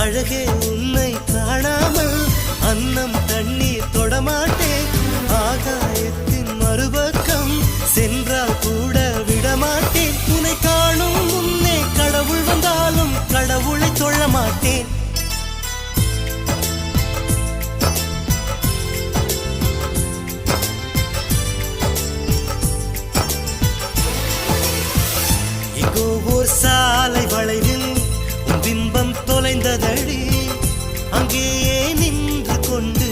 அழகே உன்னை காணாமல் அன்னம் தண்ணீர் தொடமாட்டேன் ஆகாயத்தின் மறுபக்கம் சென்றால் கூட விடமாட்டேன் உன்னை காணும் முன்னே கடவுள் வந்தாலும் கடவுளை தொழ மாட்டேன். சாலை வளைவு அடி அங்கேயே நின்று கொண்டு